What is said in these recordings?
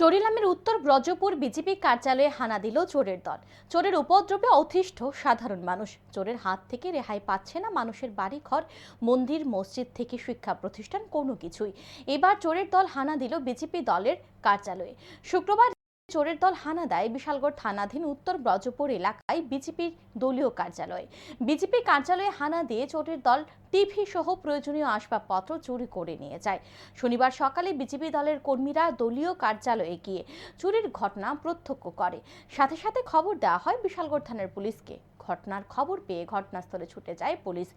চরিলামের উত্তর ব্রজপুর বিজেপি কার্যালয়ে হানা দিল চোরের দল। চোরের উপদ্রবে অতিষ্ঠ সাধারণ মানুষ। চোরের হাত থেকে রেহাই পাচ্ছে না মানুষের বাড়ি ঘর মন্দির, মসজিদ থেকে শিক্ষা প্রতিষ্ঠান, কোনো কিছুই। এবার চোরের দল হানা দিল বিজেপি দলের কার্যালয়ে। শুক্রবার চোরের দল হানা দেয় বিশালগড় থানাধীন উত্তর ব্রজপুর এলাকায় বিজেপির দলীয় কার্যালয়ে। বিজেপি কার্যালয়ে হানা দিয়ে চোরের দল টিভি সহ প্রয়োজনীয় আসবাবপত্র চুরি করে নিয়ে যায়। শনিবার সকালে বিজেপি দলের কর্মীরা দলীয় কার্যালয়ে গিয়ে চুরির ঘটনা প্রত্যক্ষ করে। সাথে সাথে খবর দেওয়া হয় বিশালগড় থানার পুলিশকে। ঘটনার খবর পেয়ে ঘটনাস্থলে ছুটে যায় পুলিশ।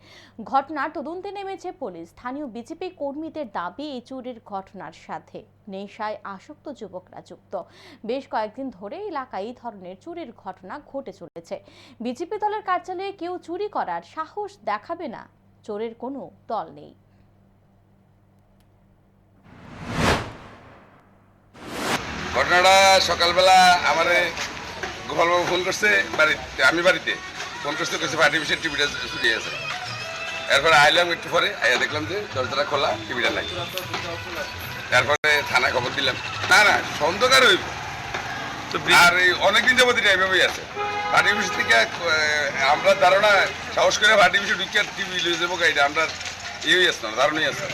ঘটনার তদন্তে নেমেছে পুলিশ। স্থানীয় বিজেপি কর্মীদের দাবি, এই চুরির ঘটনার সাথে নেশায় আসক্ত যুবকরা যুক্ত। বেশ কয়েকদিন ধরে এলাকায় এই ধরনের চুরির ঘটনা ঘটে চলেছে। বিজেপি দলের কার্যালয়ে কেউ চুরি করার সাহস দেখাবে না। চোরের কোনো দল নেই। ঘটনাটা সকালবেলা আমার গোপালবাবু ফোন করছে বাড়িতে, আমি বাড়িতে। ফোন করতে করছে আর্টিফিশিয়াল টিভিটা ছুটিয়ে আছে। এরপরে আইলাম একটু পরে আইয়া দেখলাম যে দরজাটা খোলা টিভিটা নাই। তারপরে থানায় খবর দিলাম। না না সন্ধ্যকার হইব। আর এই অনেকদিন যাবত এটা এইভাবেই আছে। অফিস থেকে আমরা ধারণা সাহস করে ঢুকিয়ে টিভি লিয়ে যাব গাড়িটা আমরা ইয়েই আসতাম ধারণাই আসতাম